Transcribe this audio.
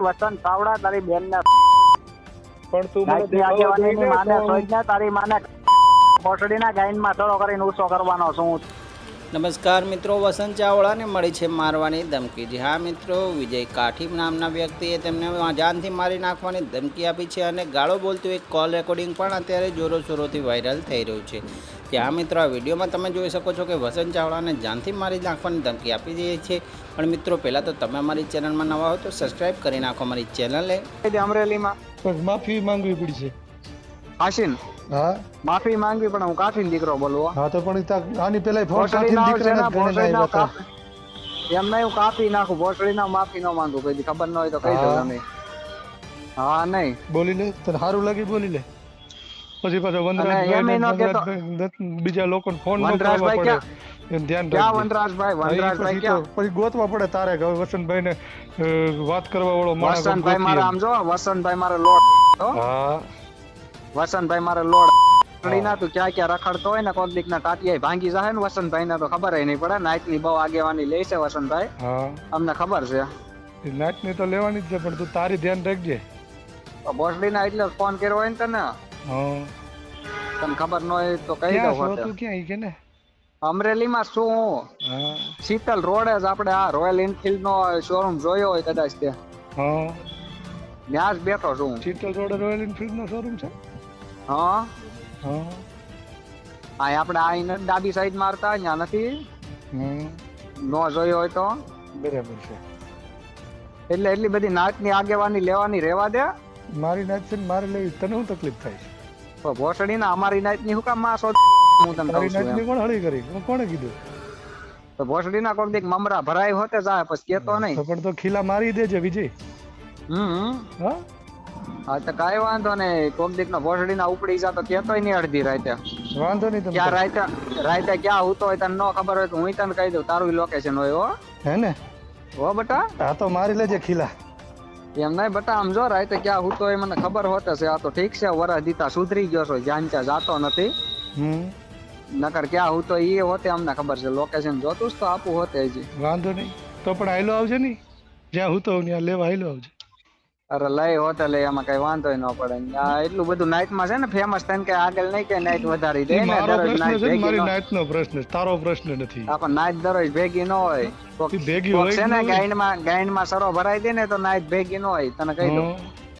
વસંત સાવડા તારી બેન ને પણ તું મને આગેવાની માને જોઈએ તો તારી માને કોઠડીના ગાઈનમાં સરો કરીને ઊંચો કરવાનો છું. નમસ્કાર મિત્રો વસંત ચાવડાને મળી છે મારવાની ધમકી. જી હા મિત્રો વિજય કાઠી નામના વ્યક્તિએ તેમને જાનથી મારી નાખવાની ધમકી આપી છે અને ગાળો બોલતું એક કોલ રેકોર્ડિંગ પણ અત્યારે જોરોશોરોથી વાયરલ થઈ રહ્યું છે. ત્યાં મિત્રો આ વિડીયોમાં તમે જોઈ શકો છો કે વસંત ચાવડાને જાનથી મારી નાખવાની ધમકી આપી દઈએ છે. પણ મિત્રો પહેલાં તો તમે અમારી ચેનલમાં નવા હો તો સબસ્ક્રાઈબ કરી નાખો. અમારી ચેનલે અમરેલીમાં માફી માંગવી પડશે આશીન હા. માફી માંગવી પણ હું કાઠીનો દીકરો બોલવો હા. તો પણ આની પેલા ફોન આવશે દીકરાને ને, હતા. કાપ- એમ નહીં હું કાપી નાખું ભોસડીના માફી ન માંગુ કોઈ ખબર ન હોય તો કહી દો. તમે. હા નહીં. બોલી લે તને સારું લાગે બોલી લે. પછી પાછો વનરાજભાઈ એમ ને ન બીજા લોકોને ફોન ન કરવા પડે. એનું ધ્યાન ક્યાં રાખજે. વનરાજભાઈ ક્યાં? પછી ગોતવા પડે તારે હવે વસંતભાઈને અ, વાત કરવા વાળો માણસ વસંતભાઈ. મારા આમ જો વસંતભાઈ મારે લોટ હો. વસંતભાઈ મારે લોડ ના તું ક્યાં ક્યાં રખડતો હોય ને કોક દીક ના ટાટિયા ભાંગી જાય ને વસંતભાઈ ને તો ખબર નહીં પડે નાઈટની બહુ આગેવાની લે છે વસંતભાઈ. અમને ખબર છે. એ નાચની તો લેવાની જ છે પણ તું તારી ધ્યાન રાખજે. ભોસડી ના એટલે ફોન કર્યો હોય ને તને? તને ખબર ન હોય તો કહી દઉં તું ક્યાં? કે ને અમરેલી માં શું હું. શીતલ રોડ જ આપણે આ રોયલ એનફિલ્ડ નો શોરૂમ જોયો હોય કદાચ તે. ત્યાં જ બેઠો છું શીતલ રોડ રોયલ એનફિલ્ડ નો શોરૂમ છે? હા? હા. આ આપણે આ ડાબી સાઈડ મારતા અહીંયા નથી. નો જોયો હોય તો. બરાબર છે. એટલે એટલી બધી નાચની આગેવાની લેવાની રહેવા દે. મારી નાચ છે મારે લેવી તને હું તકલીફ થાય છે? તો ભોસડી ના અમારી નાચની હું કામમાં શોધ હું તને કહું છું. કોણ હળી કરી? કોણ- કોણે કીધું? તો ભોસડી ના કોણ દેખ મમરા ભરાય હોતે જાય પછી કેતો નહીં. પણ તો ખીલા મારી દેજે વિજય. હમ. હા? હા તો કાંઈ વાંધો નહીં. કોક દીક નો ભોસડી ના ઉપડી જા તો કેતો નહીં અડધી રાતે. વાંધો નહીં તમે ક્યાં રાતે રાતે ક્યાં હું હોય તને ન ખબર હોય તો હું તને કહી દઉં તારું લોકેશન હોય હો. હે ને? હો બટા. હા તો મારી લેજે ખીલા. એમ નહીં બટા આમ જો રાતે ક્યાં હું હોય મને ખબર હોતે છે આ તો ઠીક છે વરસ દીતા સુધરી ગયો છો જ્યાં ત્યાં જાતો નથી. હમ. નકર ક્યાં હું તો એ હોતે અમને ખબર છે. લોકેશન જોતું જ તો આપું હોતે હજી. વાંધો નહીં. તો પણ આયલો આવજે નહીં જ્યાં હું તો ત્યાં લેવા આયલો આવજે. અરે લઈ હોટલ એમાં કઈ વાંધો ન પડે. આ એટલું બધું નાઇટમાં છે ને ફેમસ થઈને કે આગળ નહીં કે નાઇટ વધારી દે ને દરરોજ નાઇટ ભેગી ન પ્રશ્ન તારો પ્રશ્ન નથી. આપણ નાઇટ દરરોજ ભેગી ન હોય. ભેગી હોય છે ને. ગાઈડમાં ગાઈડમાં સરો ભરાઈ દે ને તો નાઇટ ભેગી ન હોય. તને કહી દઉં.